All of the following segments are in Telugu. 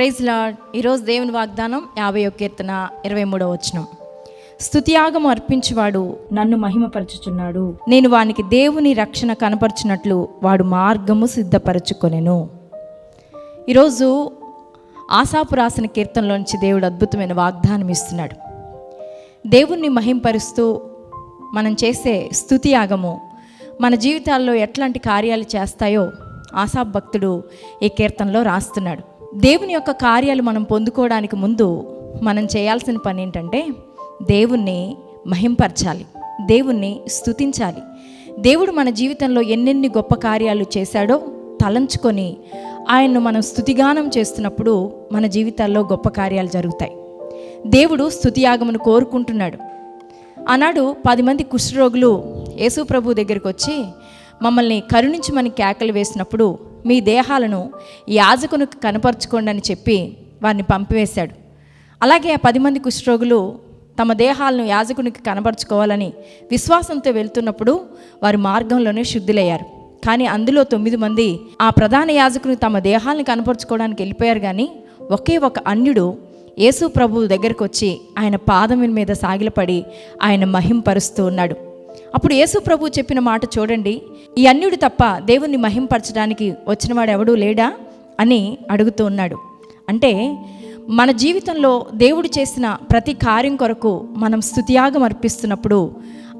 ప్రైజ్ లాడ్ ఈరోజు దేవుని వాగ్దానం యాభై ఒక కీర్తన ఇరవై మూడవ వచనం. స్తుతియాగం అర్పించువాడు నన్ను మహిమపరచుచున్నాడు. నేను వానికి దేవుని రక్షణ కనపరచినట్లు వాడు మార్గము సిద్ధపరచుకొనెను. ఈరోజు ఆశాపు రాసిన కీర్తనలోంచి దేవుడు అద్భుతమైన వాగ్దానం ఇస్తున్నాడు. దేవుణ్ణి మహింపరుస్తూ మనం చేసే స్థుతియాగము మన జీవితాల్లో ఎట్లాంటి కార్యాలు చేస్తాయో ఆశా భక్తుడు ఈ కీర్తనలో రాస్తున్నాడు. దేవుని యొక్క కార్యాలు మనం పొందుకోవడానికి ముందు మనం చేయాల్సిన పని ఏంటంటే దేవుణ్ణి మహింపరచాలి. దేవుణ్ణి స్థుతించాలి దేవుడు మన జీవితంలో ఎన్నెన్ని గొప్ప కార్యాలు చేశాడో తలంచుకొని ఆయన్ను మనం స్తుతిగానం చేస్తున్నప్పుడు మన జీవితాల్లో గొప్ప కార్యాలు జరుగుతాయి. దేవుడు స్థుతియాగమును కోరుకుంటున్నాడు. ఆనాడు పది మంది కుష్ఠరోగులు యేసు ప్రభు దగ్గరికి వచ్చి మమ్మల్ని కరుణించి మనకి కేకలు వేసినప్పుడు మీ దేహాలను యాజకునికి కనపరుచుకోండి అని చెప్పి వారిని పంపివేశాడు. అలాగే ఆ పది మంది కుష్ఠరోగులు తమ దేహాలను యాజకునికి కనపరుచుకోవాలని విశ్వాసంతో వెళ్తున్నప్పుడు వారి మార్గంలోనే శుద్ధులయ్యారు. కానీ అందులో తొమ్మిది మంది ఆ ప్రధాన యాజకుని తమ దేహాలను కనపరుచుకోవడానికి వెళ్ళిపోయారు కానీ ఒకే ఒక అన్యుడు యేసు ప్రభువు దగ్గరకు వచ్చి ఆయన పాదం మీద సాగిలపడి ఆయన మహింపరుస్తూ ఉన్నాడు. అప్పుడు యేసు ప్రభు చెప్పిన మాట చూడండి ఈ అన్యుడు తప్ప దేవుణ్ణి మహింపరచడానికి వచ్చినవాడు ఎవడూ లేడా? అని అడుగుతూ ఉన్నాడు. అంటే మన జీవితంలో దేవుడు చేసిన ప్రతి కార్యం కొరకు మనం స్థుతియాగం అర్పిస్తున్నప్పుడు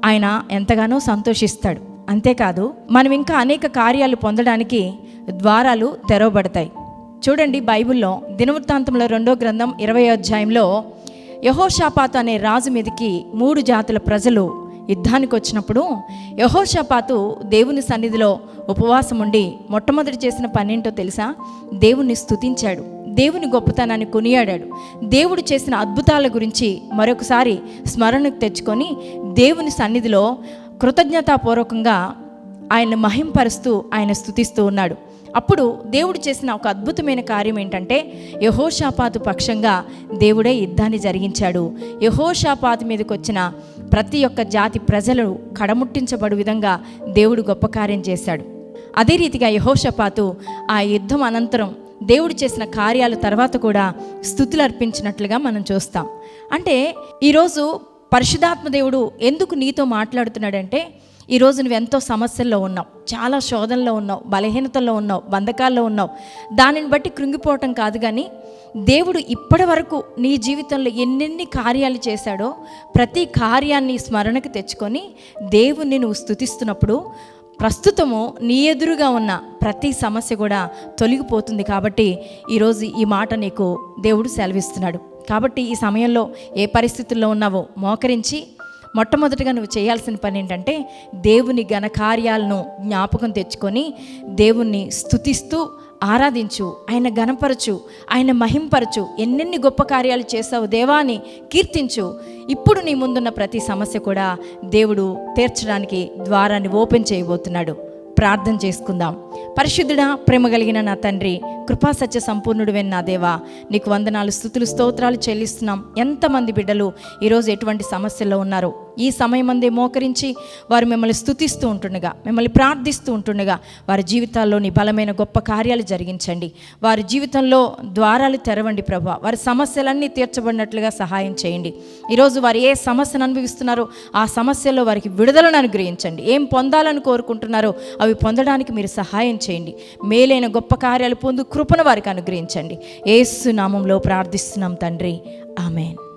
ఆయన ఎంతగానో సంతోషిస్తాడు. అంతేకాదు మనం ఇంకా అనేక కార్యాలు పొందడానికి ద్వారాలు తెరవబడతాయి. చూడండి బైబిల్లో దినవృత్తాంతంలో రెండో గ్రంథం ఇరవై అధ్యాయంలో యహోషాపాత అనే రాజు మీదకి మూడు జాతుల ప్రజలు యుద్ధానికి వచ్చినప్పుడు యహోషపాతు దేవుని సన్నిధిలో ఉపవాసం ఉండి మొట్టమొదటి చేసిన పనేంటో తెలుసా? దేవుణ్ణి స్తుతించాడు. దేవుని గొప్పతనాన్ని కొనియాడాడు. దేవుడు చేసిన అద్భుతాల గురించి మరొకసారి స్మరణకు తెచ్చుకొని దేవుని సన్నిధిలో కృతజ్ఞతాపూర్వకంగా ఆయన మహింపరుస్తూ ఆయన స్థుతిస్తూ ఉన్నాడు. అప్పుడు దేవుడు చేసిన ఒక అద్భుతమైన కార్యం ఏంటంటే యహోషాపాతు పక్షంగా దేవుడే యుద్ధాన్ని జరిగించాడు. యహోషాపాతు మీదకి వచ్చిన ప్రతి ఒక్క జాతి ప్రజలు కడముట్టించబడు విధంగా దేవుడు గొప్ప కార్యం చేశాడు. అదే రీతిగా యహోషపాతు ఆ యుద్ధం అనంతరం దేవుడు చేసిన కార్యాల తర్వాత కూడా స్థుతులు అర్పించినట్లుగా మనం చూస్తాం. అంటే ఈరోజు పరిశుధాత్మ దేవుడు ఎందుకు నీతో మాట్లాడుతున్నాడంటే ఈరోజు నువ్వు ఎంతో సమస్యల్లో ఉన్నావు. చాలా శోధనలో ఉన్నావు బలహీనతల్లో ఉన్నావు బంధకాల్లో ఉన్నావు. దానిని బట్టి కృంగిపోవటం కాదు కానీ దేవుడు ఇప్పటి వరకు నీ జీవితంలో ఎన్నెన్ని కార్యాలు చేశాడో ప్రతి కార్యాన్ని స్మరణకు తెచ్చుకొని దేవుణ్ణి నువ్వు స్థుతిస్తున్నప్పుడు ప్రస్తుతము నీ ఎదురుగా ఉన్న ప్రతి సమస్య కూడా తొలగిపోతుంది కాబట్టి ఈరోజు ఈ మాట నీకు దేవుడు సెలవిస్తున్నాడు. కాబట్టి ఈ సమయంలో ఏ పరిస్థితుల్లో ఉన్నావో మోకరించి మొట్టమొదటిగా నువ్వు చేయాల్సిన పని ఏంటంటే దేవుని ఘనకార్యాలను జ్ఞాపకం తెచ్చుకొని దేవుణ్ణి స్తుతిస్తూ ఆరాధించు ఆయన గణపరచు ఆయన మహింపరచు ఎన్నెన్ని గొప్ప కార్యాలు చేసావు దేవాని కీర్తించు. ఇప్పుడు నీ ముందున్న ప్రతి సమస్య కూడా దేవుడు తీర్చడానికి ద్వారాన్ని ఓపెన్ చేయబోతున్నాడు. ప్రార్థన చేసుకుందాం. పరిశుద్ధుడా ప్రేమ కలిగిన నా తండ్రి కృపా సత్య సంపూర్ణుడు నా దేవా. నీకు వందనాలు స్థుతులు స్తోత్రాలు చెల్లిస్తున్నాం. ఎంతమంది బిడ్డలు ఈరోజు ఎటువంటి సమస్యల్లో ఉన్నారో? ఈ సమయం అందే మోకరించి వారు మిమ్మల్ని స్థుతిస్తూ ఉంటుండగా మిమ్మల్ని ప్రార్థిస్తూ ఉంటుండగా వారి జీవితాల్లోని బలమైన గొప్ప కార్యాలు జరిగించండి. వారి జీవితంలో ద్వారాలు తెరవండి ప్రభా. వారి సమస్యలన్నీ తీర్చబడినట్లుగా సహాయం చేయండి. ఈరోజు వారు ఏ సమస్యను అనుభవిస్తున్నారో ఆ సమస్యలో వారికి విడుదలను అనుగ్రహించండి. ఏం పొందాలని కోరుకుంటున్నారో అవి పొందడానికి మీరు సహాయం చేయండి. మేలైన గొప్ప కార్యాలు పొందు కృపను వారికి అనుగ్రహించండి. ఏసు నామంలో ప్రార్థిస్తున్నాం తండ్రి. ఆమెన్.